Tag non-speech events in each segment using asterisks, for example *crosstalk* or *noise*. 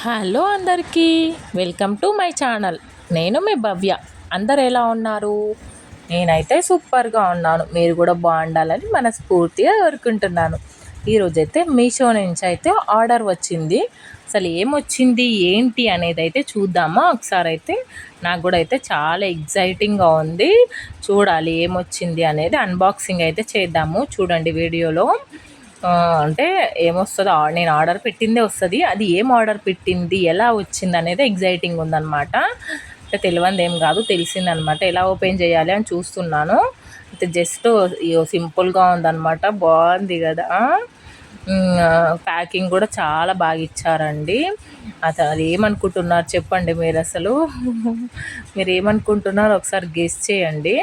Hello అందరికీ welcome to my channel. నేను మీ భవ్య. అందరు ఎలా ఉన్నారు? నేనైతే సూపర్గా ఉన్నాను. మీరు కూడా బాగుండాలని మనస్ఫూర్తిగా కోరుకుంటున్నాను. ఈరోజైతే మీషో నుంచి అయితే ఆర్డర్ వచ్చింది. అసలు ఏమొచ్చింది ఏంటి అనేది అయితే చూద్దామా? ఒకసారి అయితే నాకు కూడా అయితే చాలా ఎగ్జైటింగ్గా ఉంది. చూడాలి ఏమొచ్చింది అనేది అన్బాక్సింగ్ అయితే చేద్దాము. చూడండి వీడియోలో. అంటే ఏమొస్తుందో నేను ఆర్డర్ పెట్టిందే వస్తుంది. అది ఏం ఆర్డర్ పెట్టింది ఎలా వచ్చింది అనేది ఎగ్జైటింగ్ ఉందన్నమాట. అంటే తెలియంది ఏం కాదు తెలిసిందనమాట ఎలా ఓపెన్ చేయాలి అని చూస్తున్నాను. అయితే జస్ట్ సింపుల్గా ఉందన్నమాట. బాగుంది కదా. ప్యాకింగ్ కూడా చాలా బాగా ఇచ్చారండి. అసలు అది ఏమనుకుంటున్నారు చెప్పండి మీరు అసలు. *laughs* మీరు ఏమనుకుంటున్నారు ఒకసారి గెస్ చేయండి.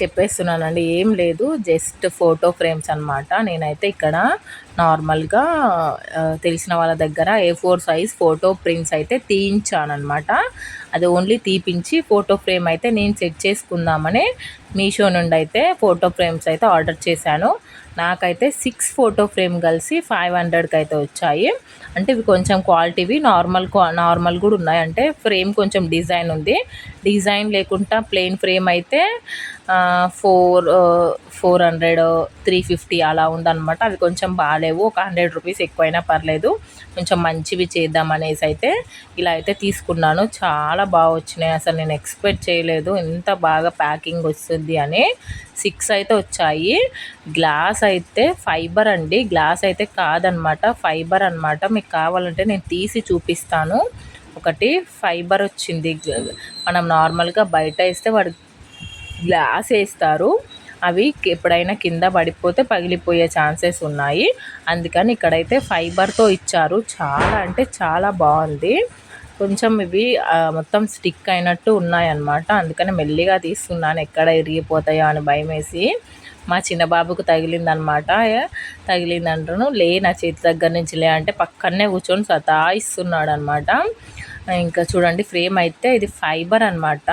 చెప్పేస్తున్నానండి ఏం లేదు జస్ట్ ఫోటో ఫ్రేమ్స్ అనమాట నేనైతే ఇక్కడ నార్మల్గా తెలిసిన వాళ్ళ దగ్గర A four size photo prints అయితే తీయించానమాట అది ఓన్లీ తీపించి ఫోటో ఫ్రేమ్ అయితే నేను సెట్ చేసుకుందామని మీషో నుండి అయితే ఫోటో ఫ్రేమ్స్ అయితే ఆర్డర్ చేశాను. నాకైతే సిక్స్ ఫోటో ఫ్రేమ్ కలిసి ఫైవ్ హండ్రెడ్కి అయితే వచ్చాయి. అంటే ఇవి కొంచెం క్వాలిటీవి నార్మల్ నార్మల్ కూడా ఉన్నాయి. అంటే ఫ్రేమ్ కొంచెం డిజైన్ ఉంది. డిజైన్ లేకుండా ప్లెయిన్ ఫ్రేమ్ అయితే four four hundred three fifty అలా ఉందన్నమాట. అవి కొంచెం బాగాలేవు. ఒక హండ్రెడ్ రూపీస్ ఎక్కువైనా పర్లేదు. కొంచెం మంచివి చేద్దాం అనేసి అయితే ఇలా అయితే తీసుకున్నాను. చాలా బాగా వచ్చినాయి. అసలు నేను ఎక్స్పెక్ట్ చేయలేదు. ఇంత బాగా ప్యాకింగ్ వస్తుంది అని. సిక్స్ అయితే వచ్చాయి. గ్లాస్ అయితే ఫైబర్ అండి. గ్లాస్ అయితే కాదనమాట ఫైబర్ అనమాట మీకు కావాలంటే నేను తీసి చూపిస్తాను. ఒకటి ఫైబర్ వచ్చింది. మనం నార్మల్గా బయట వేస్తే వాడు గ్లాస్ వేస్తారు అవి ఎప్పుడైనా కింద పడిపోతే పగిలిపోయే ఛాన్సెస్ ఉన్నాయి. అందుకని ఇక్కడైతే ఫైబర్తో ఇచ్చారు. చాలా అంటే చాలా బాగుంది. కొంచెం ఇవి మొత్తం స్టిక్ అయినట్టు ఉన్నాయన్నమాట. అందుకని మెల్లిగా తీస్తున్నాను. ఎక్కడ ఇరిగిపోతాయో అని భయం వేసి మా చిన్న బాబుకు తగిలిందనమాట తగిలిందంటను లే నా చేతి దగ్గర నుంచి లే అంటే పక్కనే కూర్చొని సతాయిస్తున్నాడు అనమాట ఇంకా చూడండి ఫ్రేమ్ అయితే ఇది ఫైబర్ అనమాట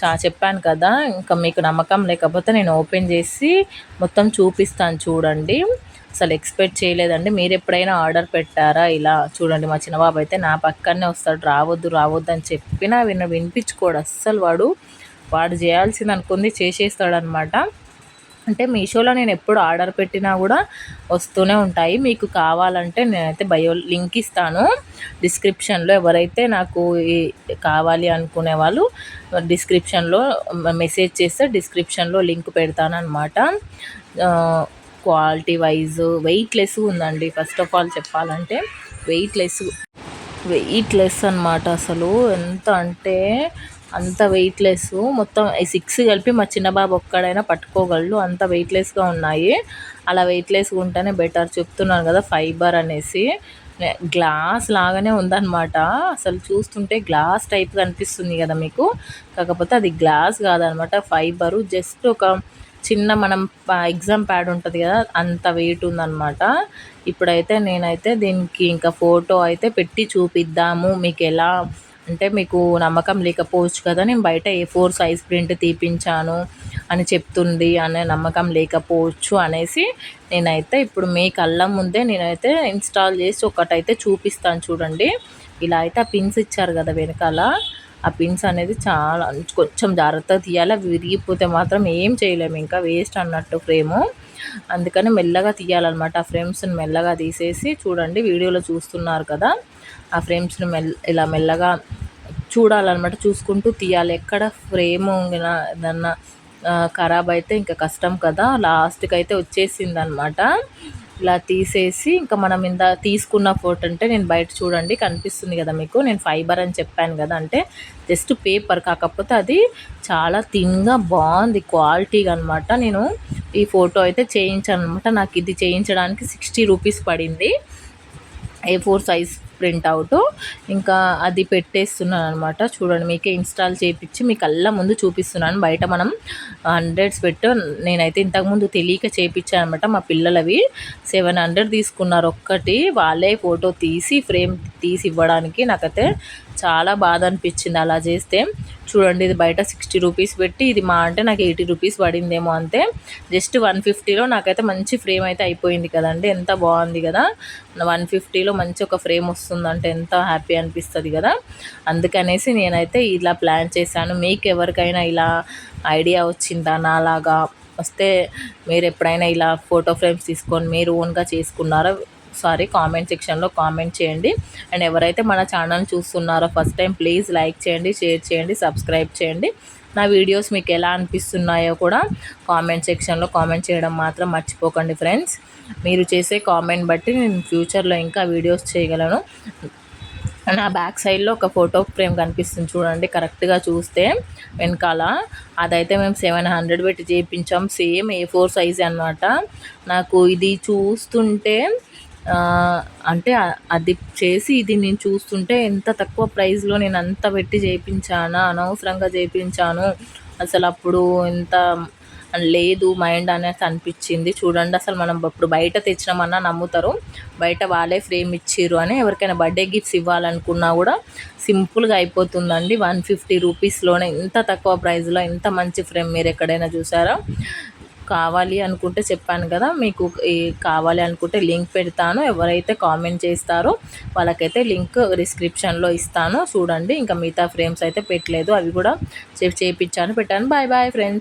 చా చెప్పాను కదా ఇంకా మీకు నమ్మకం లేకపోతే నేను ఓపెన్ చేసి మొత్తం చూపిస్తాను చూడండి. అసలు ఎక్స్పెక్ట్ చేయలేదండి. మీరు ఎప్పుడైనా ఆర్డర్ పెట్టారా? ఇలా చూడండి మా చిన్నబాబు అయితే నా పక్కనే వస్తాడు. రావద్దు రావద్దు అని చెప్పినా విన వినిపించుకోడు అస్సలు వాడు. వాడు చేయాల్సింది అనుకుంది చేసేస్తాడనమాట అంటే మీషోలో నేను ఎప్పుడు ఆర్డర్ పెట్టినా కూడా వస్తూనే ఉంటాయి. మీకు కావాలంటే నేనైతే బయో లింక్ ఇస్తాను. డిస్క్రిప్షన్లో ఎవరైతే నాకు కావాలి అనుకునే వాళ్ళు డిస్క్రిప్షన్లో మెసేజ్ చేస్తే డిస్క్రిప్షన్లో లింక్ పెడతానమాట క్వాలిటీ వైజ్ వెయిట్ లెస్ ఉందండి. ఫస్ట్ ఆఫ్ ఆల్ చెప్పాలంటే వెయిట్ లెస్ వెయిట్ లెస్ అనమాట అసలు. ఎంత అంటే అంత వెయిట్లెస్ మొత్తం సిక్స్ కలిపి మా చిన్న బాబు ఒక్కడైనా పట్టుకోగలడు. అంత వెయిట్లెస్గా ఉన్నాయి. అలా వెయిట్లెస్గా ఉంటేనే బెటర్ చెప్తున్నాను కదా ఫైబర్ అనేసి. గ్లాస్ లాగానే ఉందన్నమాట. అసలు చూస్తుంటే గ్లాస్ టైప్ కనిపిస్తుంది కదా మీకు. కాకపోతే అది గ్లాస్ కాదనమాట ఫైబరు జస్ట్ ఒక చిన్న మనం ఎగ్జామ్ ప్యాడ్ ఉంటుంది కదా అంత వెయిట్ ఉందన్నమాట. ఇప్పుడైతే నేనైతే దీనికి ఇంకా ఫోటో అయితే పెట్టి చూపిద్దాము. మీకు ఎలా అంటే మీకు నమ్మకం లేకపోవచ్చు కదా నేను బయట ఏ ఫోర్ సైజ్ ప్రింట్ తీపించాను అని చెప్తుంది అనే నమ్మకం లేకపోవచ్చు అనేసి నేనైతే ఇప్పుడు మీ కళ్ళ ముందే నేనైతే ఇన్స్టాల్ చేసి ఒకటైతే చూపిస్తాను చూడండి. ఇలా అయితే ఆ పిన్స్ ఇచ్చారు కదా వెనకాల. ఆ పిన్స్ అనేది చాలా కొంచెం జాగ్రత్తగా తీయాలి. అవి విరిగిపోతే మాత్రం ఏం చేయలేము. ఇంకా వేస్ట్ అన్నట్టు ఫ్రేము అందుకని మెల్లగా తీయాలన్నమాట. ఆ ఫ్రేమ్స్ని మెల్లగా తీసేసి చూడండి వీడియోలో చూస్తున్నారు కదా. ఆ ఫ్రేమ్స్ని మెల్ ఇలా మెల్లగా చూడాలన్నమాట. చూసుకుంటూ తీయాలి. ఎక్కడ ఫ్రేమ్ ఏదన్నా ఖరాబ్ అయితే ఇంకా కష్టం కదా. లాస్ట్కి అయితే వచ్చేసింది అనమాట ఇలా తీసేసి ఇంకా మనం ఇంత తీసుకున్న ఫోటో అంటే నేను బయట చూడండి కనిపిస్తుంది కదా మీకు. నేను ఫైబర్ అని చెప్పాను కదా అంటే జస్ట్ పేపర్ కాకపోతే అది చాలా థిన్గా బాగుంది క్వాలిటీగా అనమాట నేను ఈ ఫోటో అయితే చేయించాను అనమాట నాకు ఇది చేయించడానికి సిక్స్టీ రూపీస్ పడింది. A four size printout. ఇంకా అది పెట్టేస్తున్నాను అనమాట చూడండి మీకే ఇన్స్టాల్ చేయించి మీకు అల్లా ముందు చూపిస్తున్నాను. బయట మనం హండ్రెడ్స్ పెట్టు నేనైతే ఇంతకుముందు తెలియక చేయించాను అనమాట మా పిల్లలవి. సెవెన్ హండ్రెడ్ తీసుకున్నారు ఒక్కటి. వాళ్ళే ఫోటో తీసి ఫ్రేమ్ తీసి ఇవ్వడానికి నాకైతే చాలా బాధ అనిపించింది అలా చేస్తే. చూడండి ఇది బయట సిక్స్టీ రూపీస్ పెట్టి ఇది మా అంటే నాకు ఎయిటీ రూపీస్ పడిందేమో అంతే. జస్ట్ వన్ ఫిఫ్టీలో నాకైతే మంచి ఫ్రేమ్ అయితే అయిపోయింది కదండి. ఎంత బాగుంది కదా. వన్ ఫిఫ్టీలో మంచి ఒక ఫ్రేమ్ వస్తుంది. వస్తుందంటే ఎంత హ్యాపీ అనిపిస్తుంది కదా. అందుకనేసి నేనైతే ఇలా ప్లాన్ చేశాను. మీకు ఎవరికైనా ఇలా ఐడియా వచ్చిందా నాలాగా? వస్తే మీరు ఎప్పుడైనా ఇలా ఫోటో ఫ్రేమ్స్ తీసుకొని మీరు ఓన్గా చేసుకున్నారో? సారీ కామెంట్ సెక్షన్లో కామెంట్ చేయండి. అండ్ ఎవరైతే మన ఛానల్ చూస్తున్నారో ఫస్ట్ టైం ప్లీజ్ లైక్ చేయండి షేర్ చేయండి సబ్స్క్రైబ్ చేయండి. నా వీడియోస్ మీకు ఎలా అనిపిస్తున్నాయో కూడా కామెంట్ సెక్షన్లో కామెంట్ చేయడం మాత్రం మర్చిపోకండి ఫ్రెండ్స్ మీరు చేసే కామెంట్ బట్టి నేను ఫ్యూచర్లో ఇంకా వీడియోస్ చేయగలను. నా బ్యాక్ సైడ్లో ఒక ఫోటో ఫ్రేమ్ కనిపిస్తుంది చూడండి. కరెక్ట్గా చూస్తే వెనకాల అదైతే మేము సెవెన్ హండ్రెడ్ పెట్టి చేయించాం. సేమ్ ఏ ఫోర్ సైజ్ అనమాట నాకు ఇది చూస్తుంటే అంటే అది చేసి ఇది నేను చూస్తుంటే ఎంత తక్కువ ప్రైస్లో నేను అంత పెట్టి చేయించానా అనవసరంగా చేయించాను. అసలు అప్పుడు ఎంత లేదు మైండ్ అనేది అనిపించింది. చూడండి అసలు మనం ఇప్పుడు బయట తెచ్చినామన్నా నమ్ముతారు. బయట వాళ్ళే ఫ్రేమ్ ఇచ్చిర్రు అని ఎవరికైనా బర్త్డే గిఫ్ట్స్ ఇవ్వాలనుకున్నా కూడా సింపుల్గా అయిపోతుందండి. వన్ ఫిఫ్టీ రూపీస్లోనే ఇంత తక్కువ ప్రైస్లో ఇంత మంచి ఫ్రేమ్ మీరు ఎక్కడైనా చూసారా? కావాలి అనుకుంటే చెప్పాను కదా మీకు కావాలి అనుకుంటే లింక్ పెడతాను. ఎవరైతే కామెంట్ చేస్తారో వాళ్ళకైతే లింక్ డిస్క్రిప్షన్లో ఇస్తాను. చూడండి ఇంకా మిగతా ఫ్రేమ్స్ అయితే పెట్టలేదు. అవి కూడా చేపించాను పెట్టాను. Bye bye friends.